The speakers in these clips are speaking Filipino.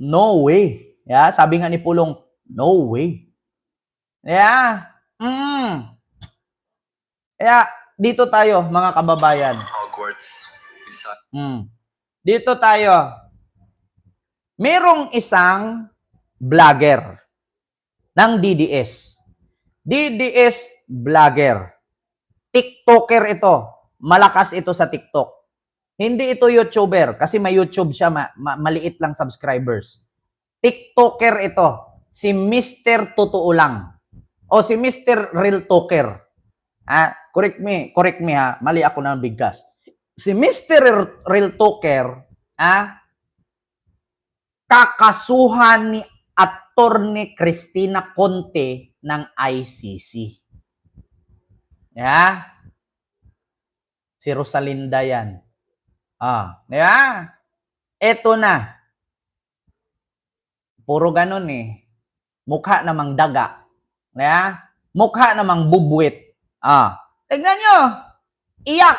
No way. Yeah, sabi nga ni Pulong, no way. Yeah. Mm. Kaya dito tayo mga kababayan. Hogwarts. Mm. Dito tayo. Merong isang vlogger ng DDS. DDS vlogger. TikToker ito. Malakas ito sa TikTok. Hindi ito YouTuber kasi may YouTube siya, ma- ma- maliit lang subscribers. TikToker ito. Si Mr. Totoo lang. O si Mr. Real Talker. Ah, correct me, correct me ha. Mali ako ng bigkas si Mr. Real Talker, ah, kakasuhan ni Attorney Cristina Conte ng ICC. Yeah? Si Rosalinda yan. Ah, di ba? Eto na. Puro ganun eh. Mukha namang daga. Di ba? Mukha namang bubwit. Ah, tignan nyo. Iyak.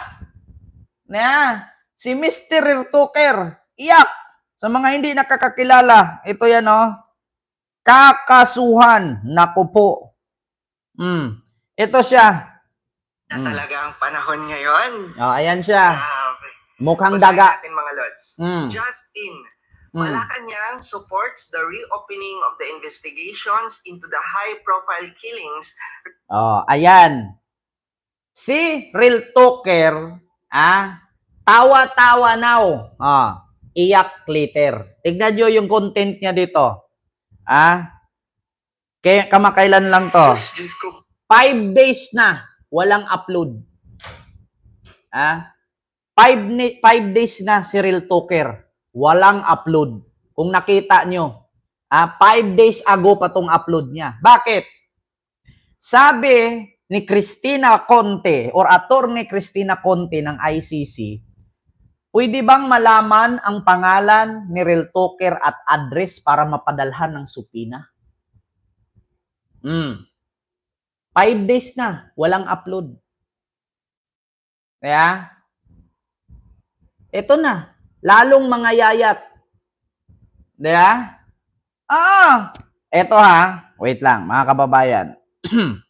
Na, si Mr. Tuker, iyak. Sa mga hindi nakakakilala, ito yan oh. Kakasuhan. Naku po. Hmm. Ito siya. na Mm. talaga ang panahon ngayon. Oh, ayan siya. Grabe. Mukhang Basahin daga. natin mga lods. Hmm. Justin, Hmm. Malacanang supports the reopening of the investigations into the high-profile killings Oh, ayan. Si Real Talker, ah, tawa-tawa now. Ah, iyak later. Tignan nyo yung content niya dito. Ah, kaya kamakailan lang to. Diyos, Diyos ko. Five days na walang upload. Ah, five, five days na si Real Talker walang upload. Kung nakita nyo, ah, five days ago pa tong upload niya. Bakit? Sabi ni Christina Conte or attorney Christina Conte ng ICC, pwede bang malaman ang pangalan ni Real Talker at address para mapadalhan ng supina? Hmm. Five days na, walang upload. Kaya, ito na, lalong mga yayat. Diba? Ah, ito ha, wait lang, mga kababayan.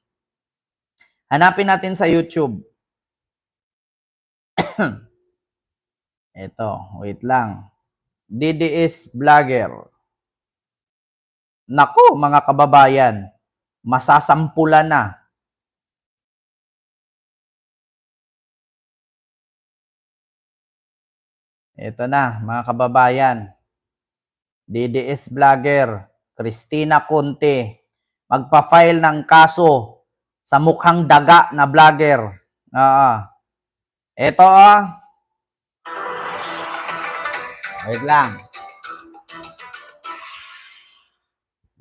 Hanapin natin sa YouTube. ito, wait lang. DDS Vlogger. Nako, mga kababayan, masasampulan na. Ito na, mga kababayan. DDS vlogger, Christina Conte, magpa-file ng kaso sa mukhang daga na vlogger. Oo. Ito oh. Wait lang.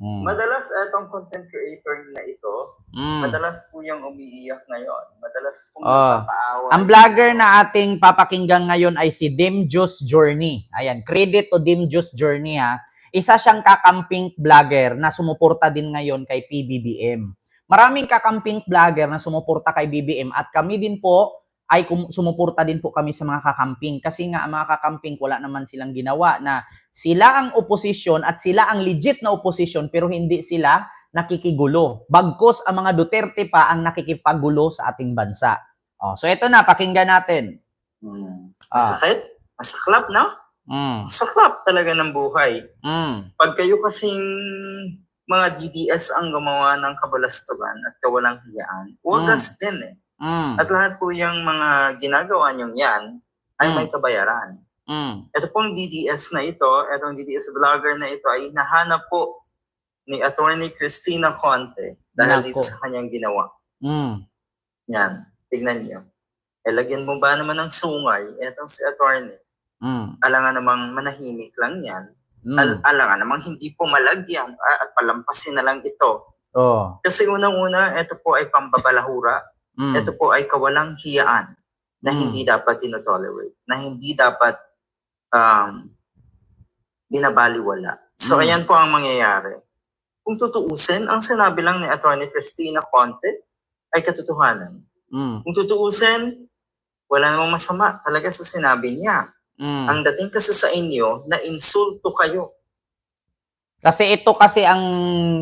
Mm. Madalas itong content creator na ito, Mm. madalas po yung umiiyak ngayon. Madalas po Oh. nagpapaaway. Ang vlogger na ating papakinggan ngayon ay si Dimjus Journey. Ayan, credit to Dimjus Journey ha. Isa siyang kakamping vlogger na sumuporta din ngayon kay PBBM. Maraming kakamping vlogger na sumuporta kay BBM at kami din po ay sumuporta din po kami sa mga kakamping kasi nga ang mga kakamping wala naman silang ginawa na sila ang oposisyon at sila ang legit na oposisyon pero hindi sila nakikigulo. Bagkos ang mga Duterte pa ang nakikipagulo sa ating bansa. Oh, so ito na, pakinggan natin. Hmm. Ah, Masakit? Masaklap, no? mm, Masaklap talaga ng buhay. mm, Pag kayo kasing mga DDS ang gumawa ng kabalastugan at kawalang hiyaan, wagas din eh. Mm, At lahat po yung mga ginagawa niyong yan ay Mm. may kabayaran. mm, Ito pong DDS na ito, itong DDS vlogger na ito ay hinahanap po ni Attorney Christina Conte dahil Nako. dito sa kanyang ginawa. mm, Yan, tignan niyo. Eh, lagyan mo ba naman ng sungay, etong si attorney, mm, alangan namang manahimik lang yan, mm. Al- alangan namang hindi po malagyan at palampasin na lang ito. Oh, Kasi unang-una, ito po ay pambabalahura, mm, ito po ay kawalang hiyaan na Mm. hindi dapat tinotolerate, na hindi dapat um, binabaliwala. So, Mm. ayan po ang mangyayari. Kung tutuusin, ang sinabi lang ni Attorney Christina Conte ay katotohanan. mm, Kung tutuusin, wala namang masama talaga sa sinabi niya. mm, Ang dating kasi sa inyo, na insulto kayo. Kasi ito kasi ang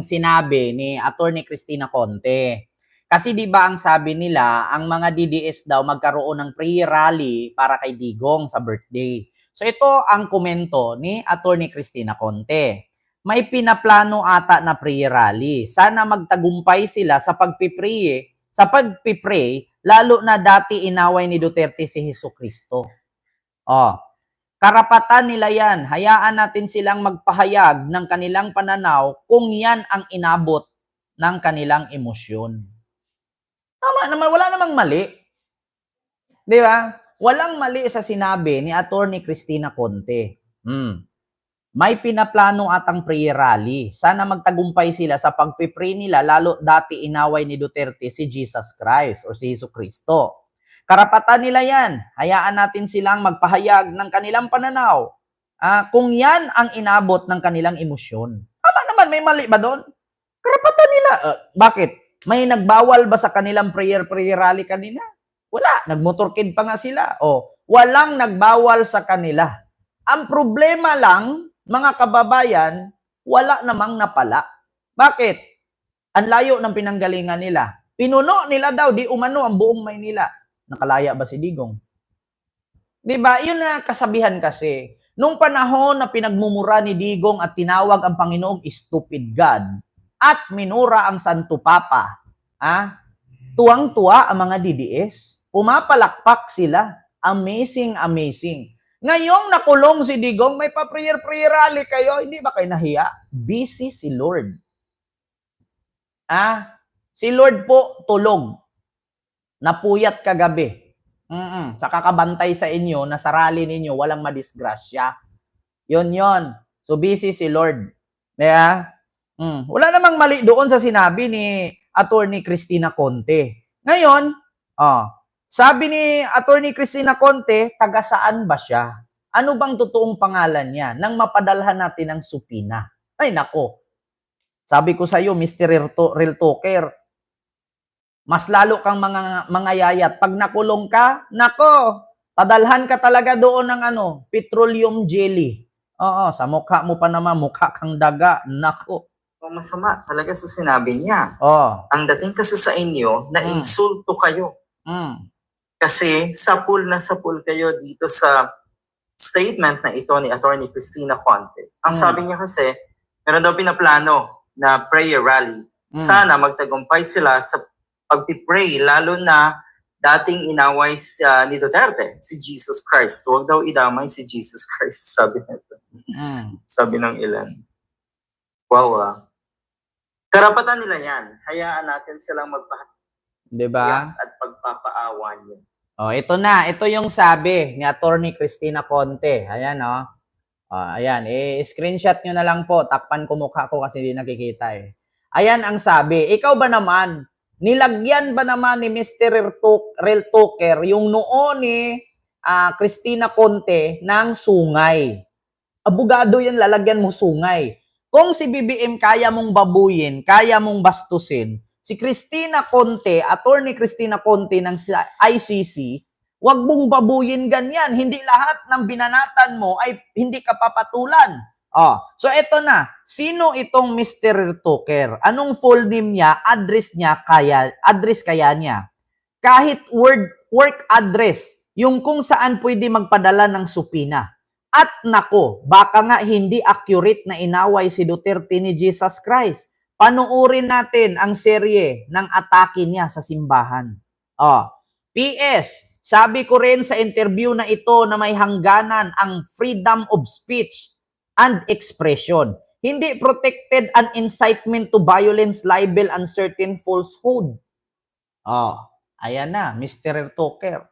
sinabi ni Attorney Cristina Conte. Kasi 'di ba ang sabi nila, ang mga DDS daw magkaroon ng prayer rally para kay Digong sa birthday. So ito ang komento ni Attorney Cristina Conte. May pinaplano ata na prayer rally. Sana magtagumpay sila sa pagpipray, sa pagpipray, lalo na dati inaway ni Duterte si Hesus Kristo. Oh, Karapatan nila yan. Hayaan natin silang magpahayag ng kanilang pananaw kung yan ang inabot ng kanilang emosyon. Tama naman, wala namang mali. Di ba? Walang mali sa sinabi ni Attorney Cristina Conte. Hmm. May pinaplano atang prayer rally. Sana magtagumpay sila sa pagpipray nila lalo dati inaway ni Duterte si Jesus Christ or si Jesu Kristo. Karapatan nila yan. Hayaan natin silang magpahayag ng kanilang pananaw. Ah, kung yan ang inabot ng kanilang emosyon. Tama naman, may mali ba doon? Karapatan nila. Ah, bakit? May nagbawal ba sa kanilang prayer-prayer rally kanina? Wala. Nagmotorkid pa nga sila. O, walang nagbawal sa kanila. Ang problema lang, mga kababayan, wala namang napala. Bakit? Ang layo ng pinanggalingan nila. Pinuno nila daw, di umano ang buong Maynila. Nakalaya ba si Digong? 'Di ba? 'Yun na kasabihan kasi. Nung panahon na pinagmumura ni Digong at tinawag ang Panginoong stupid God at minura ang Santo Papa, ah, tuwang-tuwa ang mga DDS. Pumapalakpak sila. Amazing, amazing. Ngayong nakulong si Digong, may pa-prayer-prayer rally kayo, hindi ba kayo nahiya? Busy si Lord. Ah, si Lord po tulog napuyat kagabi. Mm sa kakabantay sa inyo na sa rally ninyo walang madisgrasya. Yon yon. So busy si Lord. Kaya, mm, wala namang mali doon sa sinabi ni Attorney Cristina Conte. Ngayon, oh, sabi ni Attorney Cristina Conte, taga saan ba siya? Ano bang totoong pangalan niya nang mapadalhan natin ng supina? Ay nako. Sabi ko sa iyo, Mr. Real Talker, mas lalo kang mga mga yayat. Pag nakulong ka, nako, padalhan ka talaga doon ng ano, petroleum jelly. Oo, sa mukha mo pa naman, mukha kang daga. Nako. Ang masama talaga sa sinabi niya. Oh. Ang dating kasi sa inyo, na Mm. insulto kayo. Mm. Kasi sapul na sapul kayo dito sa statement na ito ni Attorney Christina Conte. Ang Mm. sabi niya kasi, meron daw pinaplano na prayer rally. Mm. Sana magtagumpay sila sa pagpipray, lalo na dating inaway sa ni Duterte, si Jesus Christ. Huwag daw idamay si Jesus Christ, sabi nito. Mm. Sabi ng ilan. Wow ah. Karapatan nila yan. Hayaan natin silang magpahayag 'Di ba? at pagpapaawa niya. Oh, ito na. Ito yung sabi ni Attorney Cristina Conte. Ayan, oh. Oh, ayan, eh, screenshot nyo na lang po. Takpan ko mukha ko kasi hindi nakikita eh. Ayan ang sabi. Ikaw ba naman, nilagyan ba naman ni Mr. Reltok- Reltoker yung noo ni ah, Cristina Conte ng sungay? Abogado yan, lalagyan mo sungay. Kung si BBM kaya mong babuyin, kaya mong bastusin, si Cristina Conte, attorney Cristina Conte ng ICC, wag mong babuyin ganyan. Hindi lahat ng binanatan mo ay hindi ka papatulan. Oh, so eto na. Sino itong Mr. Tucker? Anong full name niya? Address niya kaya address kaya niya? Kahit word work address, yung kung saan pwede magpadala ng supina. At nako, baka nga hindi accurate na inaway si Duterte ni Jesus Christ. Panuorin natin ang serye ng atake niya sa simbahan. Oh, PS, sabi ko rin sa interview na ito na may hangganan ang freedom of speech and expression. Hindi protected an incitement to violence, libel, and certain falsehood. Oh, ayan na, Mr. Tucker.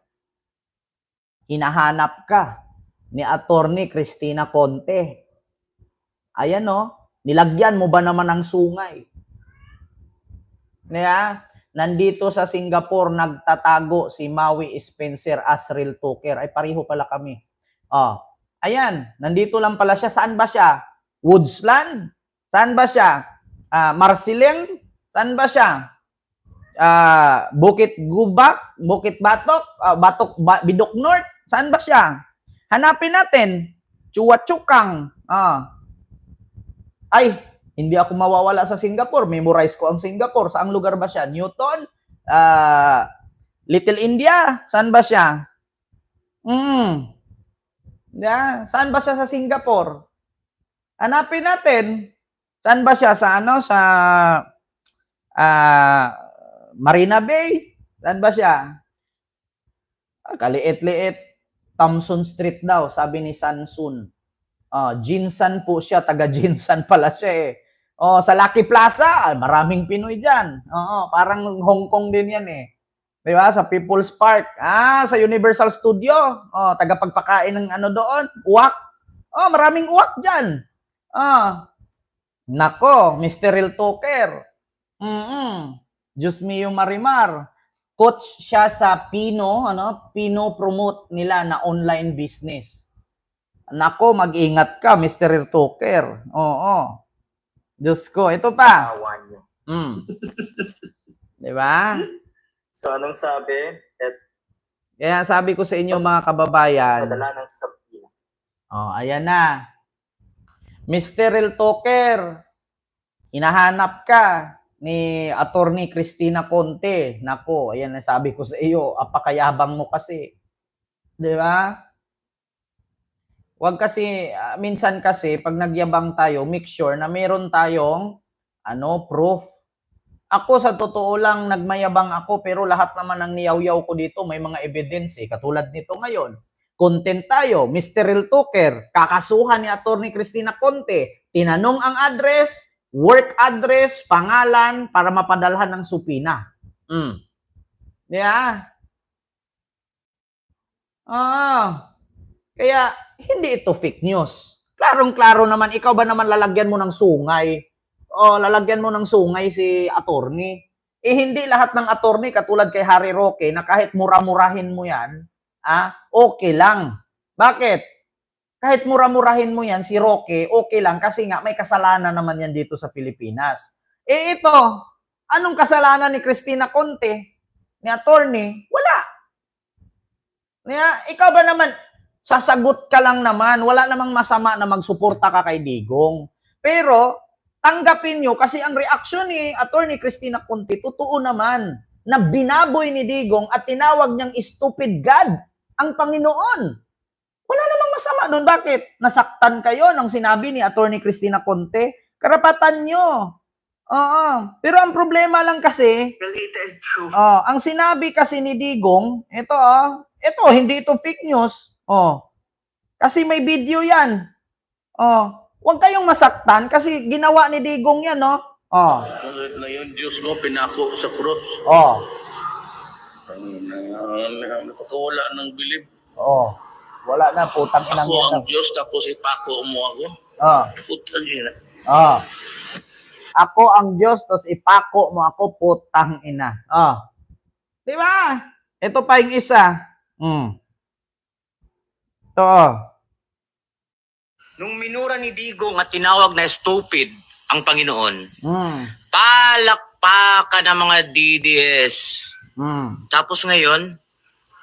Hinahanap ka ni Attorney Cristina Conte. Ayan no, nilagyan mo ba naman ng sungay? Kaya, nandito sa Singapore, nagtatago si Maui Spencer as real. Ay, pareho pala kami. Oh, ayan, nandito lang pala siya. Saan ba siya? Woodsland? Saan ba siya? Ah, Marsiling? Saan ba siya? Ah, Bukit Gubak? Bukit Batok? Ah, Batok, ba, Bidok North? Saan ba siya? Hanapin natin. Chuwachukang. Ah. Ay, hindi ako mawawala sa Singapore. Memorize ko ang Singapore. Saang lugar ba siya? Newton? Ah, Little India? Saan ba siya? Hmm. Yeah. Saan ba siya sa Singapore? Hanapin natin. Saan ba siya? Sa ano? Sa ah, Marina Bay? Saan ba siya? Ah, kaliit-liit. Thompson Street daw, sabi ni Sansun. Oh, Jinsan po siya, taga Jinsan pala siya eh. Oh, sa Lucky Plaza, ah, maraming Pinoy diyan. Oo, parang Hong Kong din 'yan eh. 'Di ba? Sa People's Park. Ah, sa Universal Studio. Oh, taga pagpakain ng ano doon, uwak. Oh, maraming uwak diyan. Ah. Nako, Mr. Real Talker. Mm. Diyos mio Marimar. Coach siya sa Pino, ano? Pino promote nila na online business. Nako, mag-ingat ka, Mr. Talker. Oo. Diyos ko, ito pa. Awa niyo. Mm. 'Di ba? So, anong sabi? At Kaya sabi ko sa inyo mga kababayan, padala ng sabi. Oh, ayan na. Mr. Real Talker, hinahanap ka ni Attorney Cristina Conte. Nako, ayan na sabi ko sa iyo, apakayabang mo kasi. 'Di ba? Huwag kasi, ah, minsan kasi, pag nagyabang tayo, make sure na meron tayong, ano, proof. Ako, sa totoo lang, nagmayabang ako, pero lahat naman ng niyaw-yaw ko dito, may mga evidence eh. Katulad nito ngayon. Content tayo, Mr. Real Talker, kakasuhan ni Attorney Cristina Conte, tinanong ang address, work address, pangalan, para mapadalhan ng supina. Mm. Yeah. Ah. Kaya, hindi ito fake news. Klarong-klaro naman, ikaw ba naman lalagyan mo ng sungay? O lalagyan mo ng sungay si attorney? Eh, hindi lahat ng attorney, katulad kay Harry Roque, na kahit mura-murahin mo yan, ah, okay lang. Bakit? Kahit mura-murahin mo yan, si Roque, okay lang kasi nga may kasalanan naman yan dito sa Pilipinas. Eh ito, anong kasalanan ni Christina Conte, ni attorney? Wala. Kaya, ikaw ba naman, sasagot ka lang naman, wala namang masama na magsuporta ka kay Digong. Pero, tanggapin nyo, kasi ang reaksyon ni Attorney Christina Conte, totoo naman, na binaboy ni Digong at tinawag niyang stupid God ang Panginoon. Wala namang masama doon. Bakit? Nasaktan kayo ng sinabi ni Attorney Christina Conte? Karapatan nyo. Oo. Pero ang problema lang kasi, true. Oh, ang sinabi kasi ni Digong, ito ah, ito hindi ito fake news. Oh. Kasi may video 'yan. Oh, huwag kayong masaktan kasi ginawa ni Digong 'yan, no? Oh. na yung Diyos mo pinako sa cross. Oh. Ang uh, nakakawala ng bilib. Oh. Wala na putang inang Ako yan. ang Diyos tapos ipako mo ako. Oh. Putang ina. Oh. Ako ang Diyos, tapos ipako mo ako, putang ina. Oh. Di ba? Ito pa yung isa. Hmm. Ito, oh. Nung minura ni Digong at tinawag na stupid ang Panginoon, Hmm. palakpakan ng mga DDS. Hmm. Tapos ngayon,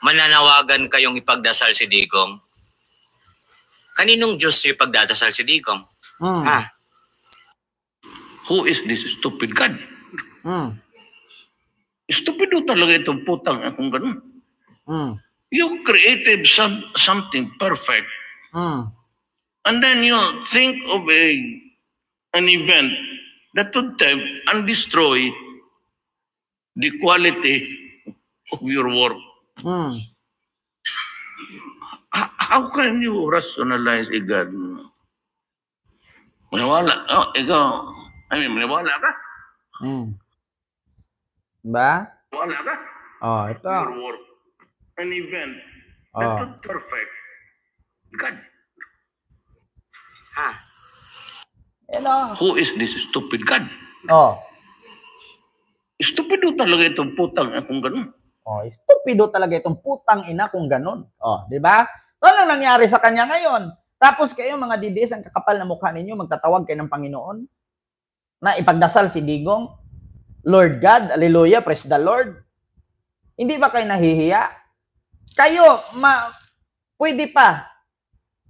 mananawagan kayong ipagdasal si Digong. Kaninong Diyos yung ipagdadasal si Digong? Hmm. Ha? Who is this stupid God? Hmm. Stupido talaga itong putang akong ganun. Hmm. You created some, something perfect Hmm. and then you think of a an event that would tempt and destroy the quality of your work. Hmm. How can you rationalize a God? Maniwala. Oh, ikaw. I mean, maniwala ka? Hmm. Ba? Maniwala ka? Oh, ito. Your work. An event Oh. would perfect. God, Ha? Ito. who is this stupid God? Oh. Stupido talaga itong putang akong ganun. Oh, stupido talaga itong putang ina kung ganun. Oh, di ba? So, ano nangyari sa kanya ngayon? Tapos kayo mga didis, ang kakapal na mukha ninyo, magtatawag kayo ng Panginoon na ipagdasal si Digong. Lord God, hallelujah, praise the Lord. Hindi ba kayo nahihiya? Kayo, ma, pwede pa.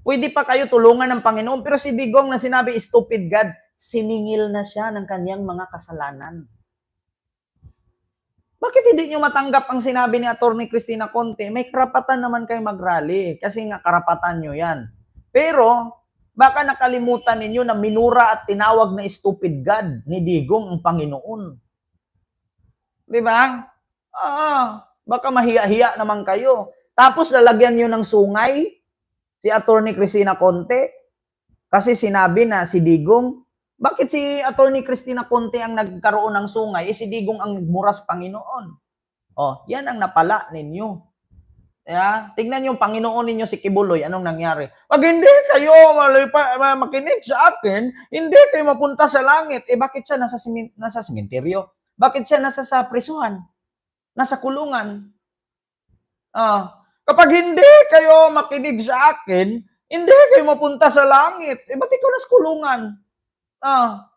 Pwede pa kayo tulungan ng Panginoon. Pero si Digong na sinabi, stupid God, siningil na siya ng kanyang mga kasalanan. Bakit hindi nyo matanggap ang sinabi ni Attorney Cristina Conte? May karapatan naman kayo mag-rally kasi nga karapatan nyo yan. Pero, baka nakalimutan ninyo na minura at tinawag na stupid God ni Digong ang Panginoon. Di ba? Ah, baka mahiya-hiya naman kayo. Tapos lalagyan nyo ng sungay si Attorney Cristina Conte kasi sinabi na si Digong bakit si Attorney Cristina Conte ang nagkaroon ng sungay, eh si Digong ang nagmuras Panginoon? Oh, yan ang napala ninyo. Yeah? Tignan yung Panginoon ninyo si Kibuloy, anong nangyari? Pag hindi kayo malipa, ma- makinig sa akin, hindi kayo mapunta sa langit. Eh bakit siya nasa, simin, nasa simenteryo? Bakit siya nasa sa prisuhan? Nasa kulungan? Ah, kapag hindi kayo makinig sa akin, hindi kayo mapunta sa langit. Eh, ba't ikaw nasa kulungan? Ah,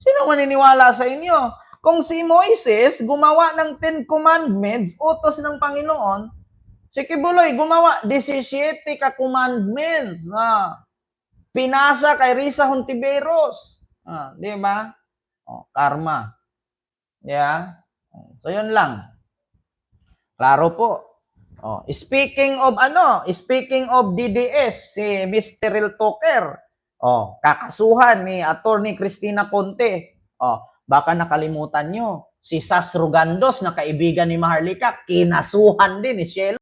sino maniniwala sa inyo? Kung si Moises gumawa ng Ten Commandments, utos ng Panginoon, si Kibuloy gumawa 17 ka commandments na pinasa kay Risa Hontiveros. Ah, di ba? Oh, karma. Yeah? So, yun lang. Klaro po. Oh, speaking of ano, speaking of DDS, si Mr. Real Talker, oh, kakasuhan ni Attorney Cristina Conte. Oh, baka nakalimutan nyo, si Sas Rugandos na kaibigan ni Maharlika, kinasuhan din ni Shelo.